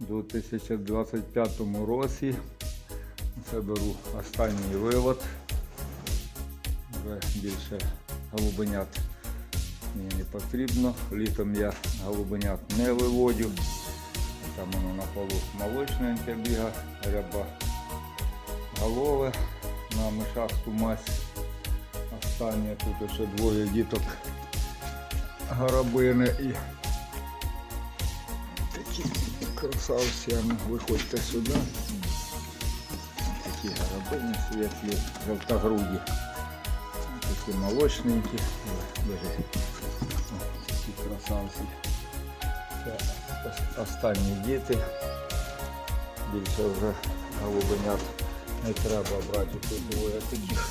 2025 році. Це беру останній вивод. Вже більше голубенят мені не потрібно. Літом я голубенят не виводю. Там воно на полу молочненьке біга, ряба голове на мишасту мазь. Останнє тут ще двоє діток горобини і такі красавці, виходьте сюди. Такі горобини світлі, жовтогруді. Такі молочненькі. О, Такі красавці. Це останні діти. Більше вже голубенят не треба брати тут двоє таких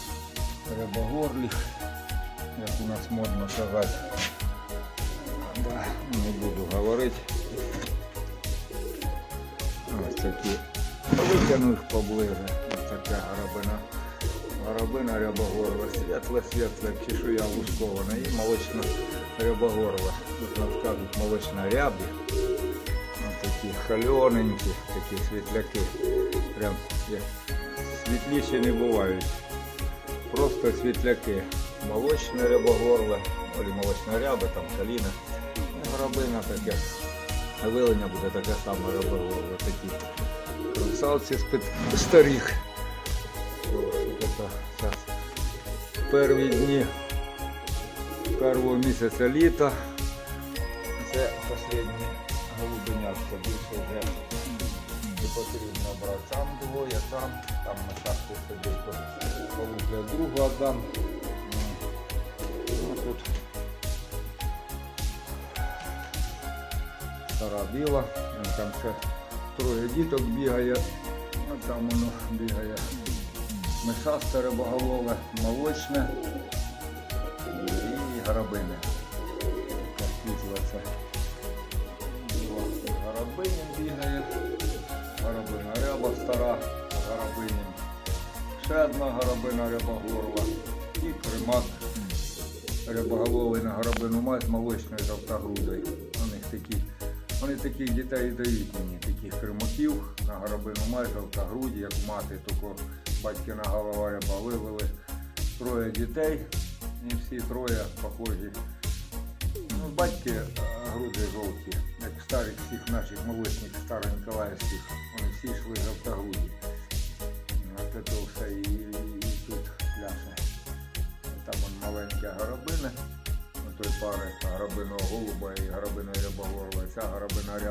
рибогорліх, як у нас можна казати. Не буду говорити. Ось такі. Витягну їх поближе. Ось така горобина. Горобина рябогорла. Світле-світле, чешуя лускована і молочна рябогорла. Тут нам кажуть молочна рябі. Ось такі хальоненькі, такі світляки. Прям світліші не бувають. Просто світляки. Молочна рябогорла, молочна ряба, там каліна. Ну, Горобина таке. Вилення буде таке саме рябогорла. Такі красавці з старих. Перві дні першого місяця літа. Це останні голубенятка. Більше вже не потрібно брати. Там двоє, там, там на шахті сидить, то голубля другу віддам. Ну, тут стара біла, там ще троє діток бігає, ну там воно бігає. Мишасте рибоголове, молочне і це. Біла горобиня бігає. Горобина ряба стара, горобиня. Ще одна горобина рябогорла і примак рябоголовий на горобину мать молочною жовтогрудою. У них такі, вони таких дітей дають мені, таких кримаків на горобину мать жовтогруді, як мати, тільки батькина голова ряба вивели троє дітей, і всі троє похожі. Ну, батьки е, груди жовті, як старих всіх наших молочних староніколаївських, вони всі йшли жовтогруді. От це все і, і, і тут пляше. Там он маленька горобина, той пари грабиного голуба і грабина рябогорла. Ця грабина ряба.